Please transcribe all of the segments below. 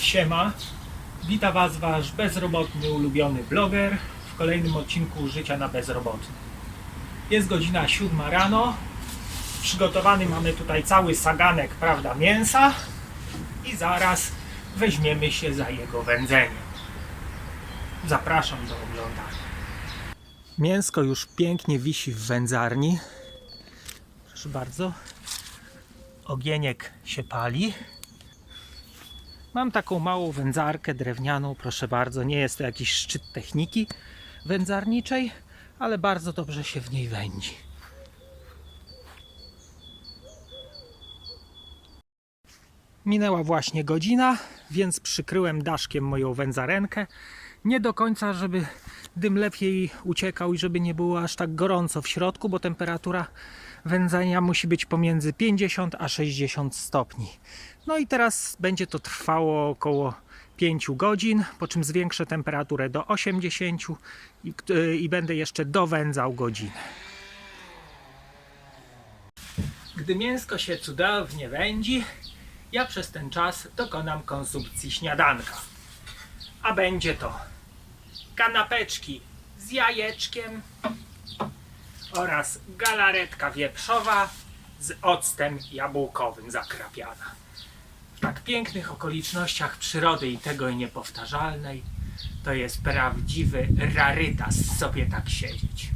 Siema, wita Was Wasz bezrobotny ulubiony bloger w kolejnym odcinku Życia na bezrobotnym. Jest godzina 7 rano, przygotowany mamy tutaj cały saganek, prawda, mięsa i zaraz weźmiemy się za jego wędzenie. Zapraszam do oglądania. Mięsko już pięknie wisi w wędzarni. Proszę bardzo. Ogieniek się pali. Mam taką małą wędzarkę drewnianą, proszę bardzo. Nie jest to jakiś szczyt techniki wędzarniczej, ale bardzo dobrze się w niej wędzi. Minęła właśnie godzina, więc przykryłem daszkiem moją wędzarenkę. Nie do końca, żeby dym lepiej uciekał i żeby nie było aż tak gorąco w środku, bo temperatura wędzenia musi być pomiędzy 50 a 60 stopni. No i teraz będzie to trwało około 5 godzin, po czym zwiększę temperaturę do 80 i, i będę jeszcze dowędzał godzinę. Gdy mięsko się cudownie wędzi, ja przez ten czas dokonam konsumpcji śniadanka. A będzie to kanapeczki z jajeczkiem oraz galaretka wieprzowa z octem jabłkowym zakrapiana. W tak pięknych okolicznościach przyrody i tego niepowtarzalnej to jest prawdziwy rarytas sobie tak siedzieć.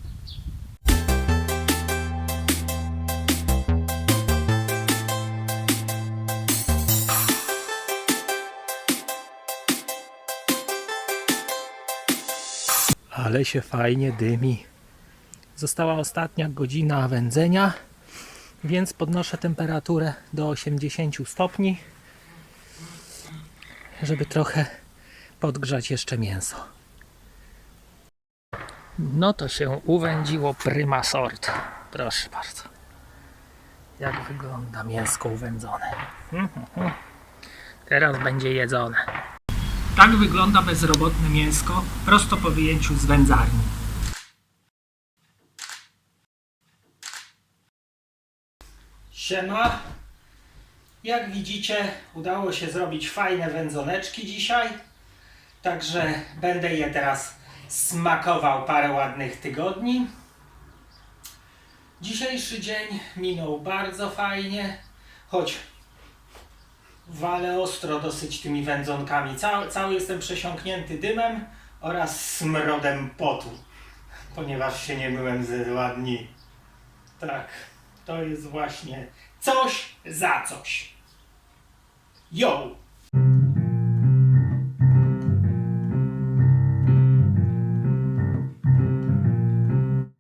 Ale się fajnie dymi. Została ostatnia godzina wędzenia, więc podnoszę temperaturę do 80 stopni, żeby trochę podgrzać jeszcze mięso. No to się uwędziło prima sort. Proszę bardzo. Jak wygląda mięsko uwędzone. Teraz będzie jedzone. Tak wygląda bezrobotne mięsko prosto po wyjęciu z wędzarni. Siema. Jak widzicie, udało się zrobić fajne wędzoneczki dzisiaj. Także będę je teraz smakował parę ładnych tygodni. Dzisiejszy dzień minął bardzo fajnie, choć walę ostro dosyć tymi wędzonkami. Cały, cały jestem przesiąknięty dymem oraz smrodem potu, ponieważ się nie myłem ze dwa dni. Tak, to jest właśnie coś za coś. Yo!